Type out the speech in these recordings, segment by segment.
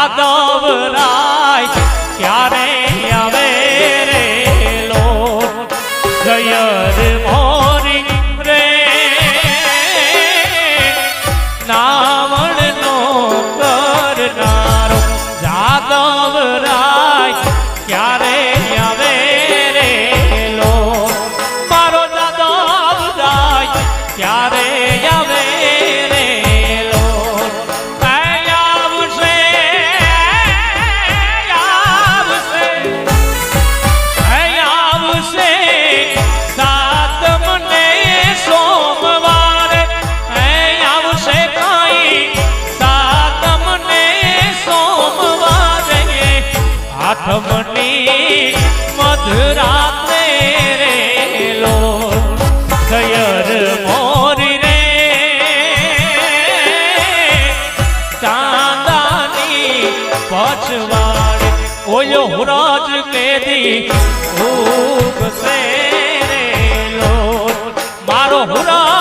দাদা ઓયો હુરાજ કેદી ઉગસે રે લો મારો હુરાજ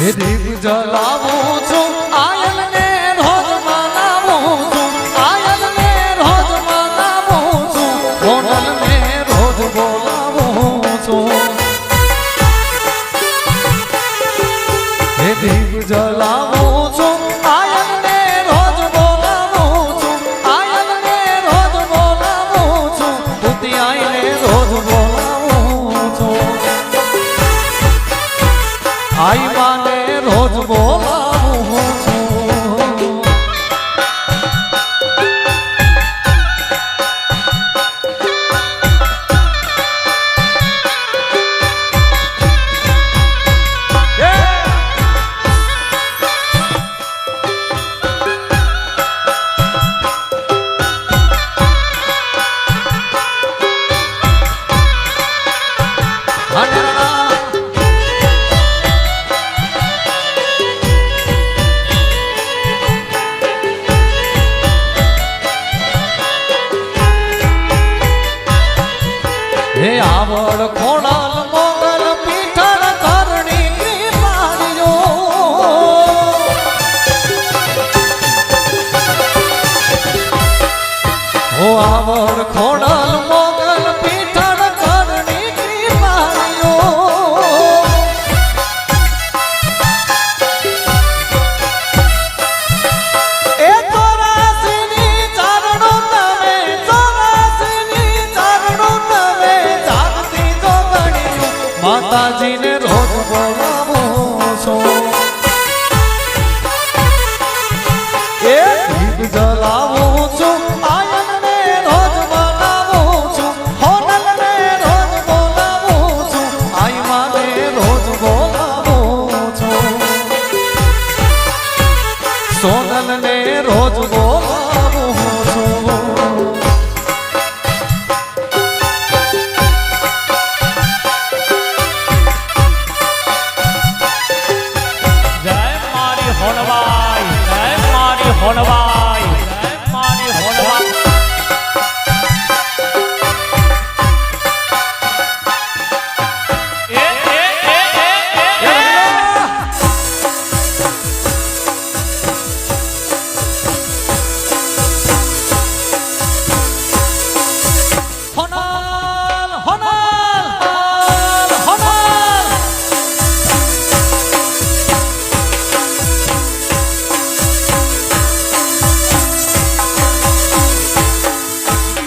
દીપ જલાવો. હો આવડ ખોડલ મોગલ પીઠળ કરની કૃપાયો એ ચોરાસીની ચારણો નવે ચોરાસીની ચારણો માતાજીને રોજ બોલો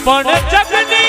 પણ જગની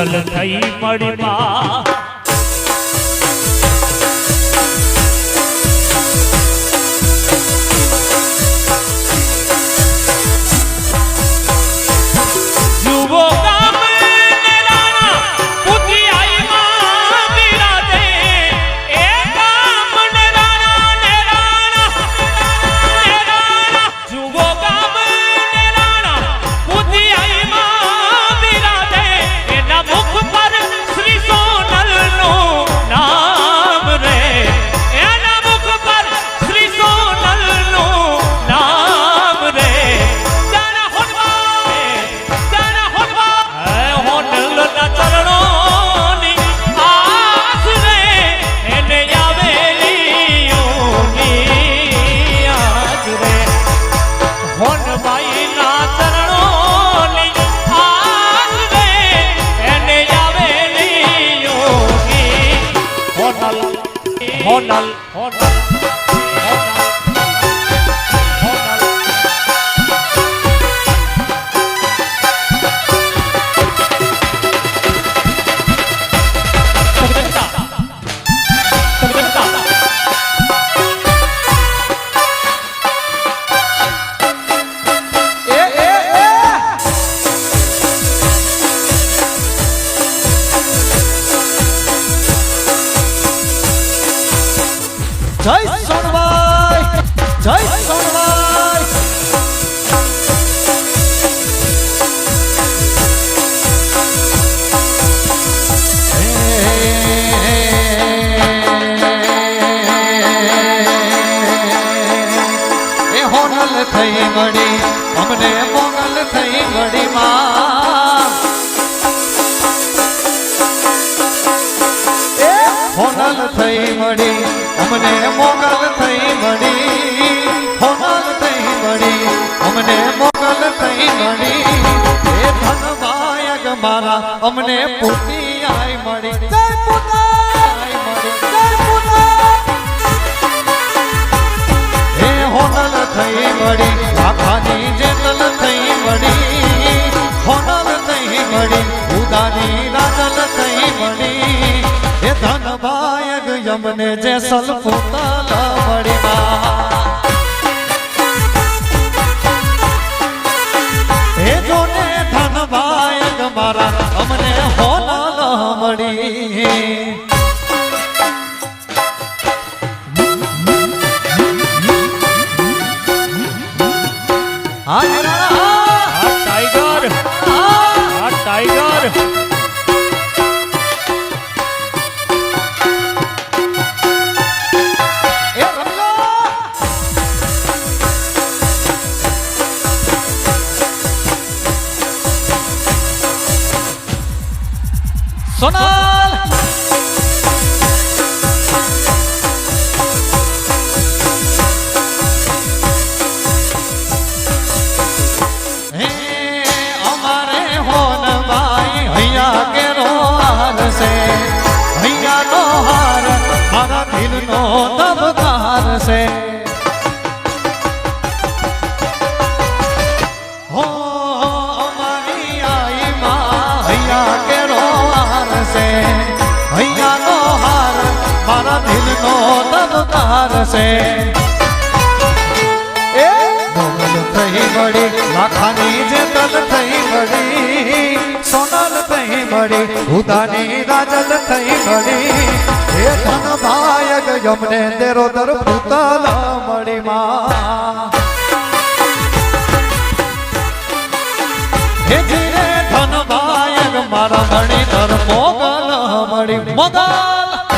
હોનલ થઈ મળી હોનલ થઈ મળી અમને મોગલ થઈ મળી હોનલ થઈ મળી અમને મોગલ થઈ મળી એ ધનવાયક મારા અમને પૂતી આઈ મળી. જય પૂતા જય પૂતા હે હોનલ થઈ મળી આખાની યમને જે સલપોતા મળી માં. હે જોને ધન ભાયગ અમને મળી સોનલ નો હાર મારા દિલનો છે એ? મોગલ થઈ વળી લાખાની જે તલ થઈ વળી, સોનલ થઈ વળી ઉદાની રાજલ થઈ વળી. એ ધન ભાયક યમને તેરો દર પૂતલ મળી માં. હે મારા મણી તર મોગલ મળી. મોગલ